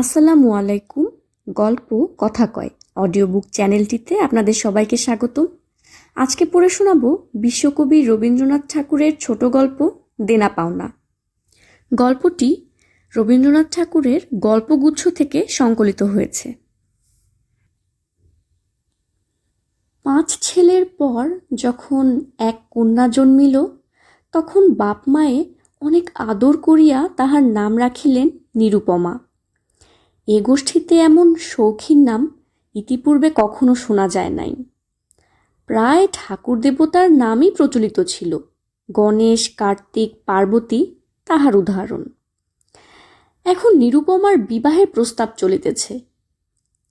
আসসালামু আলাইকুম। গল্প কথা কয় অডিও বুক চ্যানেলটিতে আপনাদের সবাইকে স্বাগতম। আজকে পড়ে শোনাবো বিশ্বকবি রবীন্দ্রনাথ ঠাকুরের ছোট গল্প দেনা পাওনা। গল্পটি রবীন্দ্রনাথ ঠাকুরের গল্পগুচ্ছ থেকে সংকলিত হয়েছে। পাঁচ ছেলের পর যখন এক কন্যা জন্মিল, তখন বাপ মায়ে অনেক আদর করিয়া তাহার নাম রাখিলেন নিরুপমা। এ গোষ্ঠীতে এমন শৌখিন নাম ইতিপূর্বে কখনো শোনা যায় নাই। প্রায় ঠাকুর দেবতার নামই প্রচলিত ছিল। গণেশ, কার্তিক, পার্বতী তাহার উদাহরণ। এখন নিরুপমার বিবাহের প্রস্তাব চলিতেছে।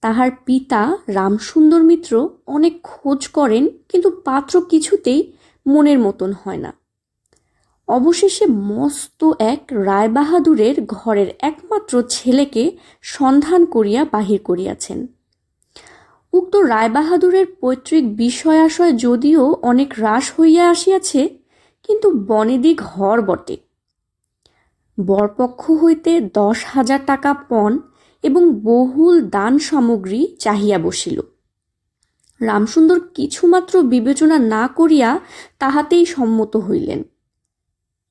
তাহার পিতা রামসুন্দর মিত্র অনেক খোঁজ করেন, কিন্তু পাত্র কিছুতেই মনের মতন হয় না। অবশেষে মস্ত এক রায়বাহাদুরের ঘরের একমাত্র ছেলেকে সন্ধান করিয়া বাহির করিয়াছেন। উক্ত রায়বাহাদুরের পৈতৃক বিষয়াশয় যদিও অনেক হ্রাস হইয়া আসিয়াছে, কিন্তু বনেদি ঘর বটে। বরপক্ষ হইতে দশ হাজার টাকা পণ এবং বহুল দান সামগ্রী চাহিয়া বসিল। রামসুন্দর কিছুমাত্র বিবেচনা না করিয়া তাহাতেই সম্মত হইলেন।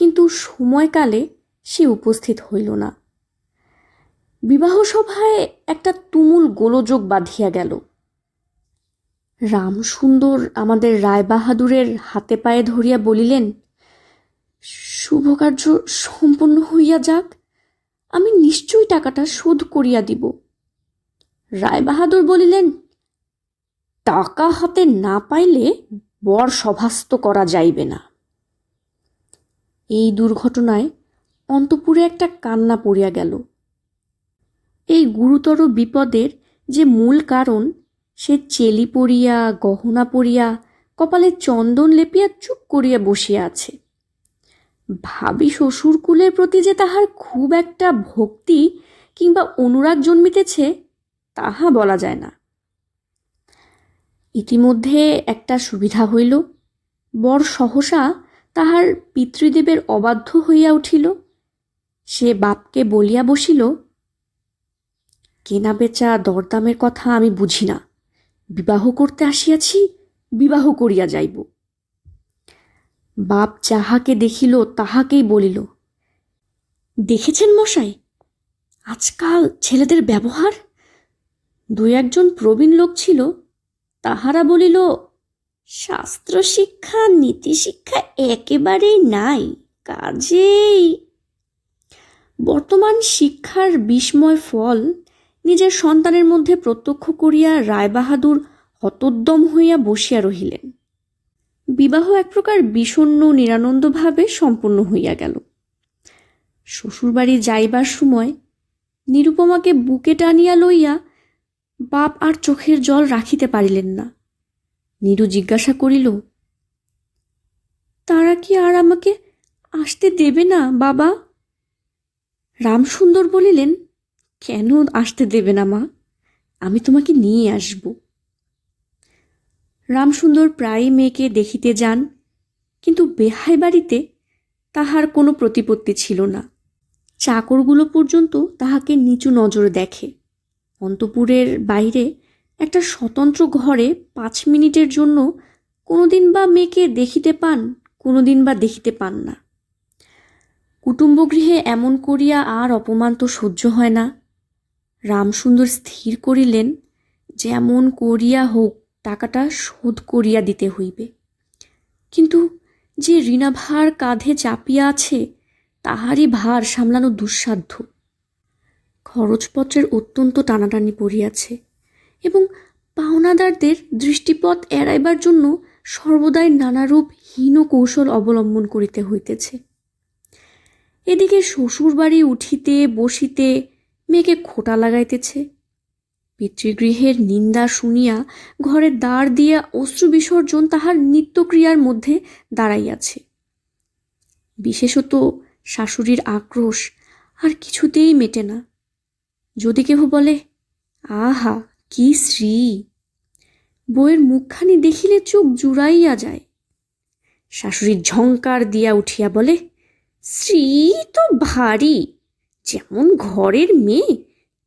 কিন্তু সময়কালে সে উপস্থিত হইল না। বিবাহ সভায় একটা তুমুল গোলযোগ বাঁধিয়া গেল। রামসুন্দর আমাদের রায়বাহাদুরের হাতে পায়ে ধরিয়া বলিলেন, শুভকার্য সম্পন্ন হইয়া যাক, আমি নিশ্চয়ই টাকাটা শোধ করিয়া দিব। রায়বাহাদুর বলিলেন, টাকা হাতে না পাইলে বর সভাস্ত করা যাইবে না। এই দুর্ঘটনায় অন্তপুরে একটা কান্না পড়িয়া গেল। এই গুরুতর বিপদের যে মূল কারণ, সে চেলি পড়িয়া, গহনা পড়িয়া, কপালে চন্দন লেপিয়া চুপ করিয়া বসিয়া আছে। ভাবি শ্বশুরকুলের প্রতি যে তাহার খুব একটা ভক্তি কিংবা অনুরাগ জন্মিতেছে, তাহা বলা যায় না। ইতিমধ্যে একটা সুবিধা হইল। বর সহসা তাহার পিতৃদেবের অবাধ্য হইয়া উঠিল। সে বাপকে বলিয়া বসিল, কেনা বেচা দরদামের কথা আমি বুঝি না। বিবাহ করতে আসিয়াছি, বিবাহ করিয়া যাইব। বাপ যাহাকে দেখিল, তাহাকেই বলিল, দেখেছেন মশাই, আজকাল ছেলেদের ব্যবহার? দুই একজন প্রবীণ লোক ছিল, তাহারা বলিল শাস্ত্র শিক্ষা, নীতি শিক্ষা একেবারেই নাই, কাজেই। বর্তমান শিক্ষার বিস্ময় ফল, নিজের সন্তানের মধ্যে প্রত্যক্ষ করিয়া রায়বাহাদুর হতোদ্যম হইয়া বসিয়া রহিলেন। বিবাহ এক প্রকার বিষণ্ন নিরানন্দভাবে সম্পূর্ণ হইয়া গেল। শ্বশুরবাড়ি যাইবার সময় নিরুপমাকে বুকে টানিয়া লইয়া বাপ আর চোখের জল রাখিতে পারিলেন না। নীরু জিজ্ঞাসা করিল, তারা কি আর আমাকে আসতে দেবে না, বাবা? রামসুন্দর বলিলেন, কেন আসতে দেবে না, মা? আমি তোমাকে নিয়ে আসব। রামসুন্দর প্রায়ই মেয়েকে দেখিতে যান, কিন্তু বেহাই বাড়িতে তাহার কোনো প্রতিপত্তি ছিল না। চাকরগুলো পর্যন্ত তাহাকে নিচু নজরে দেখে। অন্তপুরের বাইরে একটা স্বতন্ত্র ঘরে পাঁচ মিনিটের জন্য কোনোদিন বা মেয়েকে দেখিতে পান, কোনোদিন বা দেখিতে পান না। কুটুম্বগৃহে এমন করিয়া আর অপমান তো সহ্য হয় না। রামসুন্দর স্থির করিলেন, যেমন করিয়া হোক, টাকাটা শোধ করিয়া দিতে হইবে। কিন্তু যে ঋণাভার কাঁধে চাপিয়া আছে, তাহারই ভার সামলানো দুঃসাধ্য। খরচপত্রের অত্যন্ত টানাটানি পড়িয়াছে। এবং পাওনাদারদের দৃষ্টিপথ এড়াইবার জন্য সর্বদাই নানারূপ হীন কৌশল অবলম্বন করিতে হইতেছে। এদিকে শ্বশুরবাড়ি উঠিতে বসিতে মেয়েকে খোটা লাগাইতেছে। পিতৃগৃহের নিন্দা শুনিয়া ঘরের দ্বার দিয়া অশ্রু বিসর্জন তাহার নিত্যক্রিয়ার মধ্যে দাঁড়াইয়াছে। বিশেষত শাশুড়ির আক্রোশ আর কিছুতেই মেটে না। যদি কেহ বলে, আহা কি শ্রী? বইয়ের মুখখানি দেখিলে চোখ জুড়াইয়া যায়। শাশুড়ির ঝঙ্কার দিয়া উঠিয়া বলে, শ্রী তো ভারী, যেমন ঘরের মেয়ে,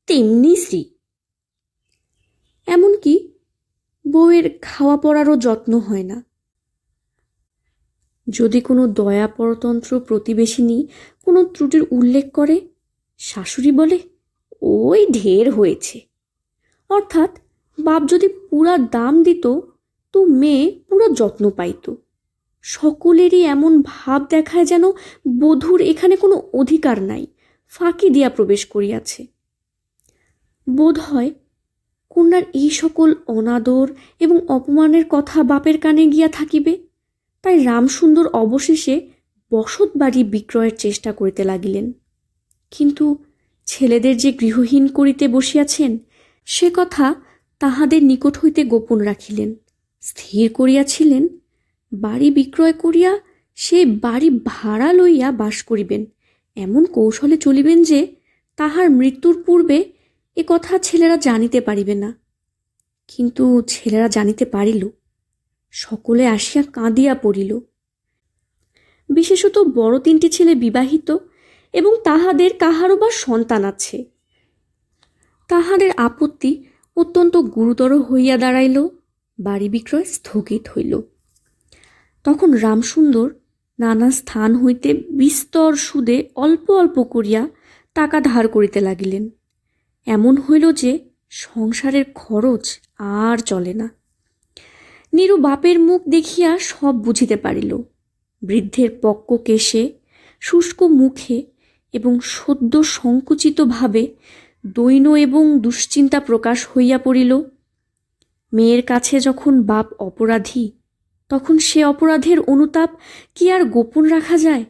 তেমনি শ্রী। এমনকি বউয়ের খাওয়া পড়ারও যত্ন হয় না। যদি কোনো দয়া পরতন্ত্র প্রতিবেশিনী কোনো ত্রুটির উল্লেখ করে, শাশুড়ি বলে, ওই ঢের হয়েছে। অর্থাৎ বাপ যদি পুরা দাম দিত, তো মেয়ে পুরা যত্ন পাইত। সকলেরই এমন ভাব দেখায় যেন বধূর এখানে কোনো অধিকার নাই, ফাঁকি দিয়া প্রবেশ করিয়াছে। বোধ হয় কন্যার এই সকল অনাদর এবং অপমানের কথা বাপের কানে গিয়া থাকিবে, তাই রামসুন্দর অবশেষে বসত বাড়ি বিক্রয়ের চেষ্টা করিতে লাগিলেন। কিন্তু ছেলেদের যে গৃহহীন করিতে বসিয়াছেন সে কথা তাহাদের নিকট হইতে গোপন রাখিলেন। স্থির করিয়াছিলেন, বাড়ি বিক্রয় করিয়া সে বাড়ি ভাড়া লইয়া বাস করিবেন। এমন কৌশলে চলিবেন যে তাহার মৃত্যুর পূর্বে এ কথা ছেলেরা জানিতে পারিবে না। কিন্তু ছেলেরা জানিতে পারিল, সকলে আসিয়া কাঁদিয়া পড়িল। বিশেষত বড় তিনটি ছেলে বিবাহিত এবং তাহাদের কাহারও বা সন্তান আছে। তাহাদের আপত্তি অত্যন্ত গুরুতর হইয়া দাঁড়াইল, বাড়ি বিক্রয় স্থগিত হইল। তখন রামসুন্দর নানা স্থান হইতে বিস্তর সুদে অল্প অল্প করিয়া টাকা ধার করিতে লাগিলেন। এমন হইল যে সংসারের খরচ আর চলে না। নীরু বাপের মুখ দেখিয়া সব বুঝিতে পারিল। বৃদ্ধের পক্ক কেশে, শুষ্ক মুখে এবং সদ্য সংকুচিত দৈন্য এবং দুশ্চিন্তা প্রকাশ হইয়া পড়িল। মেয়ের কাছে যখন বাপ অপরাধী, তখন সে অপরাধের অনুতাপ কি আর গোপন রাখা যায়?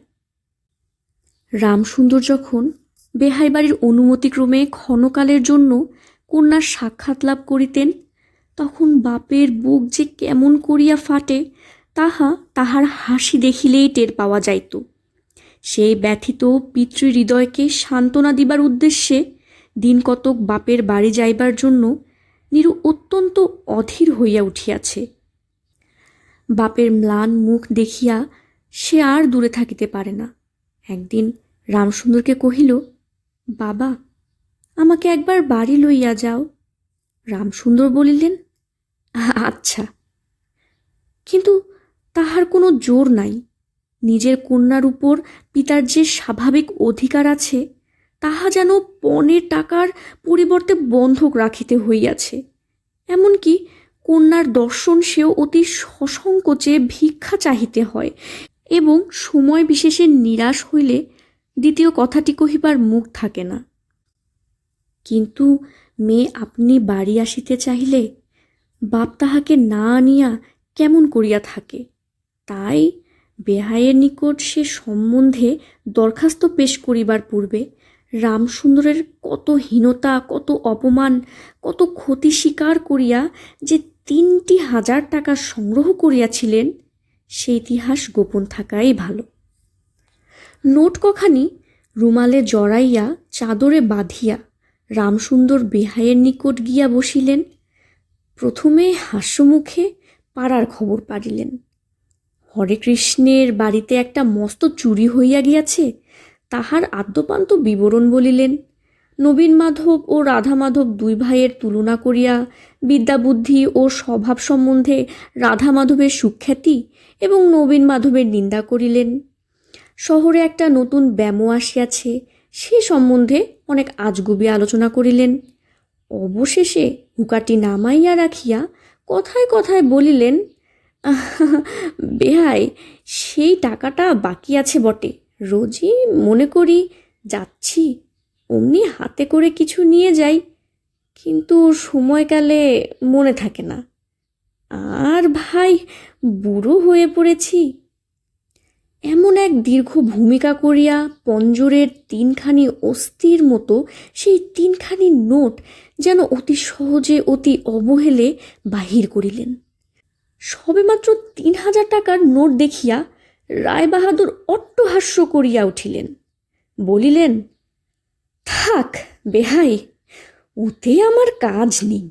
রামসুন্দর যখন বেহাই বাড়ির অনুমতিক্রমে ক্ষণকালের জন্য কন্যার সাক্ষাৎ লাভ করিতেন, তখন বাপের বুক যে কেমন করিয়া ফাটে, তাহা তাহার হাসি দেখিলেই টের পাওয়া যাইত। সেই ব্যথিত পিতৃহৃদয়কে সান্ত্বনা দিবার উদ্দেশ্যে দিন কতক বাপের বাড়ি যাইবার জন্য নিরু অত্যন্ত অধীর হইয়া উঠিয়াছে। বাপের ম্লান মুখ দেখিয়া সে আর দূরে থাকিতে পারে না। একদিন রামসুন্দরকে কহিল, বাবা, আমাকে একবার বাড়ি লইয়া যাও। রামসুন্দর বলিলেন আচ্ছা। কিন্তু তাহার কোনো জোর নাই। নিজের কন্যার উপর পিতার যে স্বাভাবিক অধিকার আছে তাহা যেন পণের টাকার পরিবর্তে বন্ধক রাখিতে হইয়াছে। এমনকি কন্যার দর্শন সেও অতি সসংকোচে ভিক্ষা চাহিতে হয় এবং সময় বিশেষে নিরাশ হইলে দ্বিতীয় কথাটি কহিবার মুখ থাকে না। কিন্তু মেয়ে আপনি বাড়ি আসিতে চাহিলে বাপ তাহাকে না আনিয়া কেমন করিয়া থাকে? তাই বেহাইয়ের নিকট সে সম্বন্ধে দরখাস্ত পেশ করিবার পূর্বে রামসুন্দরের কত হীনতা, কত অপমান, কত ক্ষতি স্বীকার করিয়া যে তিনটি হাজার টাকা সংগ্রহ করিয়াছিলেন, সে ইতিহাস গোপন থাকাই ভালো। নোট কখানি রুমালে জড়াইয়া চাদরে বাঁধিয়া রামসুন্দর বেহাইয়ের নিকট গিয়া বসিলেন। প্রথমে হাস্যমুখে পাড়ার খবর পারিলেন হরে কৃষ্ণের বাড়িতে একটা মস্ত চুরি হইয়া গিয়াছে তাহার আদ্যপান্ত বিবরণ বলিলেন। নবীন মাধব ও রাধা মাধব দুই ভাইয়ের তুলনা করিয়া বিদ্যাবুদ্ধি ও স্বভাব সম্বন্ধে রাধা মাধবের সুখ্যাতি এবং নবীন মাধবের নিন্দা করিলেন। শহরে একটা নতুন ব্যামো আসিয়াছে, সে সম্বন্ধে অনেক আজগুবি আলোচনা করিলেন। অবশেষে হুকাটি নামাইয়া রাখিয়া কথায় কথায় বলিলেন বেহাই, সেই টাকাটা বাকি আছে বটে। রোজই মনে করি যাচ্ছি, অমনি হাতে করে কিছু নিয়ে যাই, কিন্তু সময়কালে মনে থাকে না। আর ভাই, বুড়ো হয়ে পড়েছি। এমন এক দীর্ঘ ভূমিকা করিয়া পঞ্জরের তিনখানি অস্থির মতো সেই তিনখানি নোট যেন অতি সহজে, অতি অবহেলে বাহির করিলেন। সবেমাত্র তিন হাজার টাকার নোট দেখিয়া রায়বাহাদুর অট্টহাস্য করিয়া উঠিলেন। বলিলেন, থাক, বেহাই, উতে আমার কাজ নেই।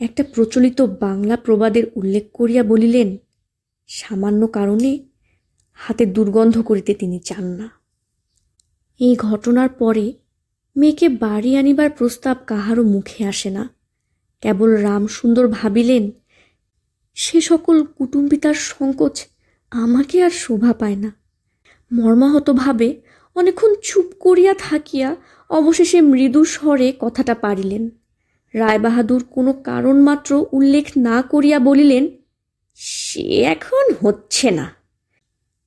একটা প্রচলিত বাংলা প্রবাদের উল্লেখ করিয়া বলিলেন, সামান্য কারণে হাতে দুর্গন্ধ করিতে তিনি চান না। এই ঘটনার পরে মেয়েকে বাড়ি আনিবার প্রস্তাব কাহারও মুখে আসে না। কেবল রামসুন্দর ভাবিলেন, সে সকল কুটুম্বিতার সংকোচ আমাকে আর শোভা পায় না। মর্মাহতভাবে অনেকক্ষণ চুপ করিয়া থাকিয়া অবশেষে মৃদু স্বরে কথাটা পারিলেন। রায়বাহাদুর কোনো কারণ মাত্র উল্লেখ না করিয়া বলিলেন, সে এখন হচ্ছে না।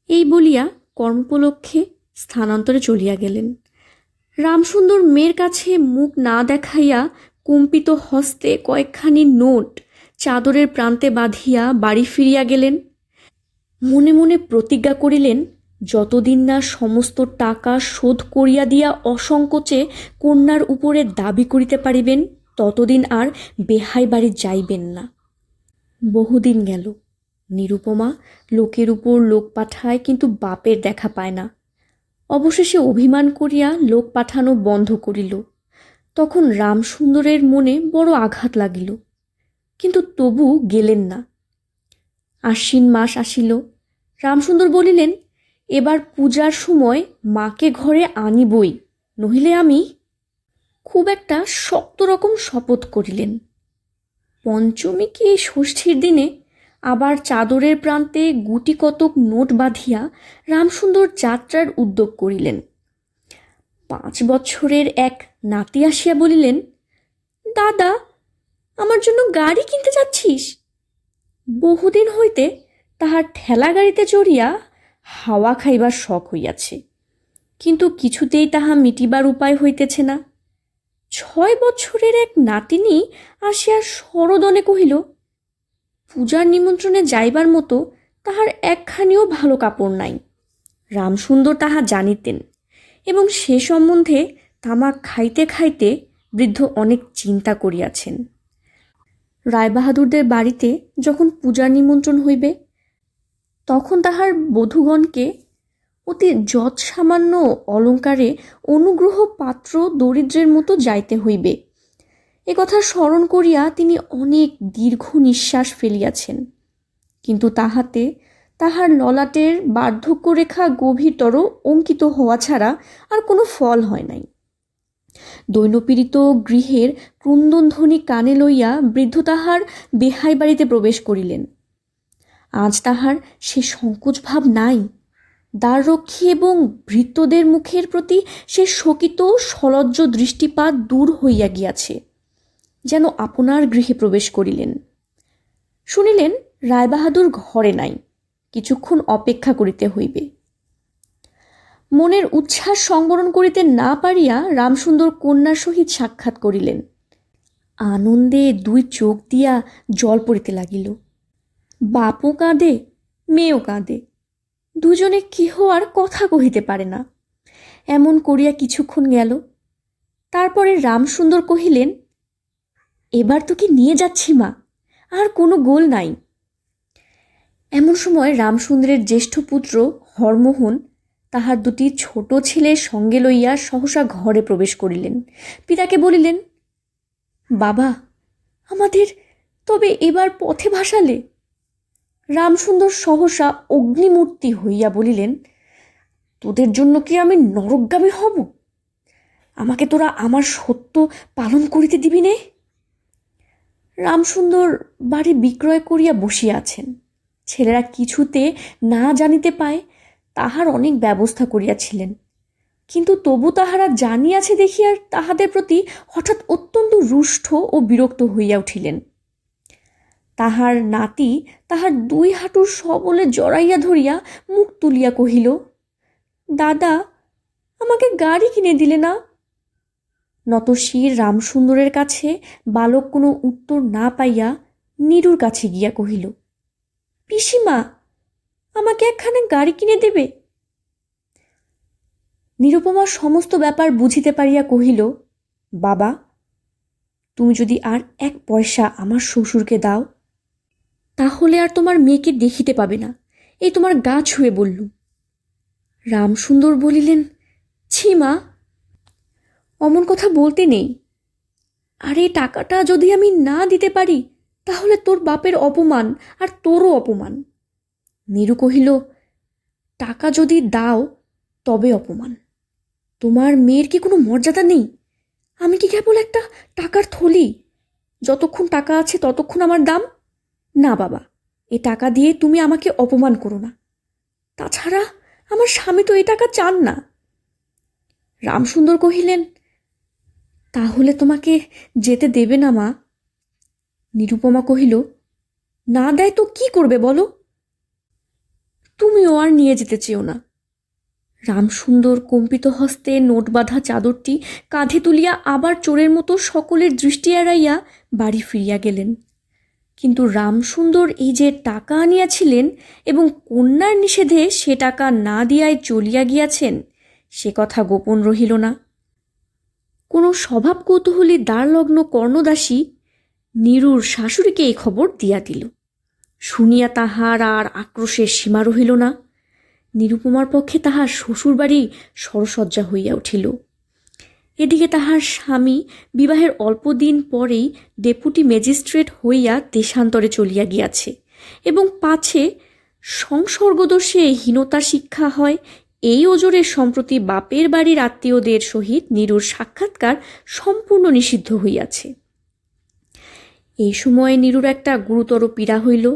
এই বলিয়া কর্মোপলক্ষে স্থানান্তরে চলিয়া গেলেন। রামসুন্দর মেয়ের কাছে মুখ না দেখাইয়া কম্পিত হস্তে কয়েকখানি নোট চাদরের প্রান্তে বাঁধিয়া বাড়ি ফিরিয়া গেলেন। মনে মনে প্রতিজ্ঞা করিলেন, যতদিন না সমস্ত টাকা শোধ করিয়া দিয়া অসংকোচে কন্যার উপরে দাবি করিতে পারিবেন, ততদিন আর বেহাই বাড়ি যাইবেন না। বহুদিন গেল। নিরুপমা লোকের উপর লোক পাঠায় কিন্তু বাপের দেখা পায় না। অবশেষে অভিমান করিয়া লোক পাঠানো বন্ধ করিল। তখন রামসুন্দরের মনে বড় আঘাত লাগিল। কিন্তু তবু গেলেন না। আশ্বিন মাস আসিল। রামসুন্দর বলিলেন, এবার পূজার সময় মাকে ঘরে আনিবই, নহিলে আমি খুব একটা শক্ত রকম শপথ করিলেন। পঞ্চমী কি ষষ্ঠীর দিনে আবার চাদরের প্রান্তে গুটি কতক নোট বাঁধিয়া রামসুন্দর যাত্রার উদ্যোগ করিলেন। পাঁচ বছরের এক নাতি আসিয়া বলিলেন, দাদা, আমার জন্য গাড়ি কিনতে যাচ্ছিস? বহুদিন হইতে তাহার ঠেলা গাড়িতে চড়িয়া হাওয়া খাইবার শখ হইয়াছে, কিন্তু কিছুতেই তাহা মিটিবার উপায় হইতেছে না। ছয় বছরের এক নাতিনী আসিয়া সরদনে কহিল, পূজার নিমন্ত্রণে যাইবার মতো তাহার একখানিও ভালো কাপড় নাই। রামসুন্দর তাহা জানিতেন এবং সে সম্বন্ধে তামাক খাইতে খাইতে বৃদ্ধ অনেক চিন্তা করিয়াছেন। রায়বাহাদুরদের বাড়িতে যখন পূজার নিমন্ত্রণ হইবে, তখন তাহার বধূগণকে অতি যৎ সামান্য অলঙ্কারে অনুগ্রহ পাত্র দরিদ্রের মতো যাইতে হইবে। এ কথা স্মরণ করিয়া তিনি অনেক দীর্ঘ নিঃশ্বাস ফেলিয়াছেন। কিন্তু তাহাতে তাহার ললাটের বার্ধক্যরেখা গভীরতর অঙ্কিত হওয়া ছাড়া আর কোনো ফল হয় নাই। দৈনপীড়িত গৃহের ক্রন্দনধ্বনি কানে লইয়া বৃদ্ধ তাহার বেহাই বাড়িতে প্রবেশ করিলেন। আজ তাহার সে সংকোচ ভাব নাই। দ্বাররক্ষী এবং ভৃত্যদের মুখের প্রতি সে শকিত, সলজ্জ দৃষ্টিপাত দূর হইয়া গিয়াছে, যেন আপনার গৃহে প্রবেশ করিলেন। শুনিলেন, রায়বাহাদুর ঘরে নাই, কিছুক্ষণ অপেক্ষা করিতে হইবে। মনের উচ্ছ্বাস সংবরণ করিতে না পারিয়া রামসুন্দর কন্যার সহিত সাক্ষাৎ করিলেন। আনন্দে দুই চোখ দিয়া জল পড়িতে লাগিল। বাপও কাঁদে, মেয়েও কাঁদে। দুজনে কেহ আর কথা কহিতে পারে না। এমন করিয়া কিছুক্ষণ গেল। তারপরে রামসুন্দর কহিলেন, এবার তোকে নিয়ে যাচ্ছি মা, আর কোনো গোল নাই। এমন সময় রামসুন্দরের জ্যেষ্ঠ পুত্র হরমোহন তাহার দুটি ছোট ছেলে সঙ্গে লইয়া সহসা ঘরে প্রবেশ করিলেন। পিতাকে বলিলেন, বাবা, আমাদের তবে এবার পথে ভাসালে? রামসুন্দর সহসা অগ্নিমূর্তি হইয়া বলিলেন, তোদের জন্য কি আমি নরকগামী হব? আমাকে তোরা আমার সত্য পালন করিতে দিবি নে? রামসুন্দর বাড়ি বিক্রয় করিয়া বসিয়া আছেন। ছেলেরা কিছুতে না জানিতে পায় তাহার অনেক ব্যবস্থা করিয়াছিলেন। কিন্তু তবু তাহারা জানিয়াছে দেখিয়া তাহাদের প্রতি হঠাৎ অত্যন্ত রুষ্ট ও বিরক্ত হইয়া উঠিলেন। তাহার নাতি তাহার দুই হাঁটুর সবলে জড়াইয়া ধরিয়া মুখ তুলিয়া কহিল, দাদা, আমাকে গাড়ি কিনে দিলে না? নতশির রামসুন্দরের কাছে বালক কোনো উত্তর না পাইয়া নীরুর কাছে গিয়া কহিল, পিসিমা আমাকে একখানে গাড়ি কিনে দেবে? নিরুপমা সমস্ত ব্যাপার বুঝিতে পারিয়া কহিল, বাবা, তুমি যদি আর এক পয়সা আমার শ্বশুরকে দাও, তাহলে আর তোমার মেয়েকে দেখিতে পাবে না। এই তোমার গা ছুঁয়ে বললুম রামসুন্দর বলিলেন, ছি মা, অমন কথা বলতে নেই। আর এই টাকাটা যদি আমি না দিতে পারি, তাহলে তোর বাপের অপমান আর তোরও অপমান। নীরু কহিল, টাকা যদি দাও, তবে অপমান। তোমার মেয়ের কি কোনো মর্যাদা নেই? আমি কি কেবল একটা টাকার থলি? যতক্ষণ টাকা আছে ততক্ষণ আমার দাম? না বাবা, এ টাকা দিয়ে তুমি আমাকে অপমান করো না। তাছাড়া আমার স্বামী তো এ টাকা চান না। রামসুন্দর কহিলেন, তাহলে তোমাকে যেতে দেবে না মা? নিরুপমা কহিল, না দেয় তো কি করবে বলো? তুমিও আর নিয়ে যেতে চেও না। রামসুন্দর কম্পিত হস্তে নোট বাঁধা চাদরটি কাঁধে তুলিয়া আবার চোরের মতো সকলের দৃষ্টি এড়াইয়া বাড়ি ফিরিয়া গেলেন। কিন্তু রামসুন্দর এই যে টাকা আনিয়াছিলেন এবং কন্যার নিষেধে সে টাকা না দিয়ায় চলিয়া গিয়াছেন, সে কথা গোপন রহিল না। কোনো স্বভাব কৌতূহলী দ্বারলগ্ন কর্ণদাসী নীরুর শাশুড়িকে এই খবর দিয়া দিল। শুনিয়া তাহার আর আক্রোশের সীমা রহিল না। নিরুপমার পক্ষে তাহার শ্বশুরবাড়ি সরসজ্জা হইয়া উঠিল। এদিকে তাহার স্বামী বিবাহের অল্প দিন পরেই ডেপুটি ম্যাজিস্ট্রেট হইয়া দেশান্তরে চলিয়া গিয়াছে এবং পাছে সংসর্গদোষে হীনতা শিক্ষা হয়, এই ওজোরে সম্প্রতি বাপের বাড়ির আত্মীয়দের সহিত নিরুর সাক্ষাৎকার সম্পূর্ণ নিষিদ্ধ হইয়াছে। এই সময়ে নিরুর একটা গুরুতর পীড়া হইল।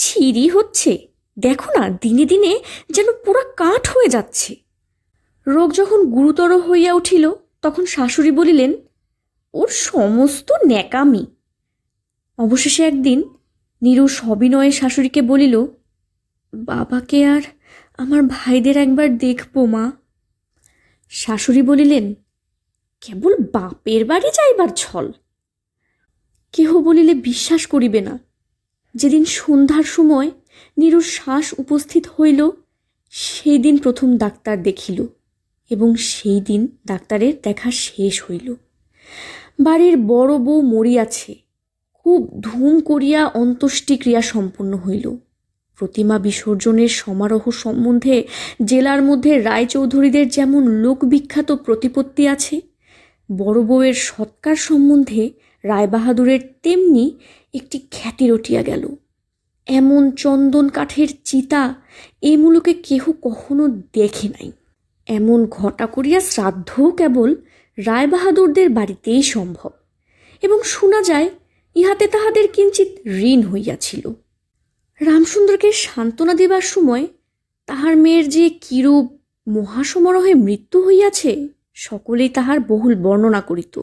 ছিরি হচ্ছে। দেখো না, দিনে দিনে যেন পুরো কাঠ হয়ে যাচ্ছে। রোগ যখন গুরুতর হইয়া উঠিল, তখন শাশুড়ি বলিলেন, ওর সমস্ত ন্যাকামি। অবশেষে একদিন নীরু সবিনয়ে শাশুড়িকে বলিল, বাবাকে আর আমার ভাইদের একবার দেখব মা। শাশুড়ি বলিলেন, কেবল বাপের বাড়ি যাইবার ছল। কেহ বলিলে বিশ্বাস করিবে না। যেদিন সন্ধ্যার সময় নীরুর শ্বাস উপস্থিত হইল সেই দিন প্রথম ডাক্তার দেখিল এবং সেই দিন ডাক্তারের দেখা শেষ হইল। বাড়ির বড় বউ মরিয়াছে, খুব ধুম করিয়া অন্ত্যেষ্টিক্রিয়া সম্পন্ন হইল। প্রতিমা বিসর্জনের সমারোহ সম্বন্ধে জেলার মধ্যে রায়চৌধুরীদের যেমন লোকবিখ্যাত প্রতিপত্তি আছে, বড় বউয়ের সৎকার সম্বন্ধে রায়বাহাদুরের তেমনি একটি খ্যাতি রটিয়া গেল। এমন চন্দন কাঠের চিতা এ মুলুকে কেহ কখনো দেখে নাই। এমন ঘটা করিয়া শ্রাদ্ধও কেবল রায়বাহাদুরদের বাড়িতেই সম্ভব এবং শোনা যায় ইহাতে তাহাদের কিঞ্চিত ঋণ হইয়াছিল। রামসুন্দরকে সান্ত্বনা দিবার সময় তাহার মেয়ের যে কিরূপ মহাসমারোহে মৃত্যু হইয়াছে, সকলেই তাহার বহুল বর্ণনা করিত।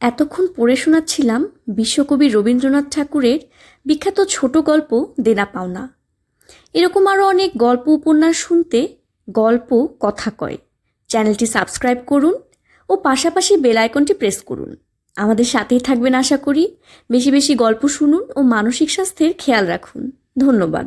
এতক্ষণ পড়ে শোনাচ্ছিলাম বিশ্বকবি রবীন্দ্রনাথ ঠাকুরের বিখ্যাত ছোট গল্প দেনা পাওনা। এরকম আরও অনেক গল্প উপন্যাস শুনতে গল্প কথা কয়। চ্যানেলটি সাবস্ক্রাইব করুন ও পাশাপাশি বেল আইকনটি প্রেস করুন। আমাদের সাথেই থাকবেন আশা করি। বেশি বেশি গল্প শুনুন ও মানসিক স্বাস্থ্যের খেয়াল রাখুন। ধন্যবাদ।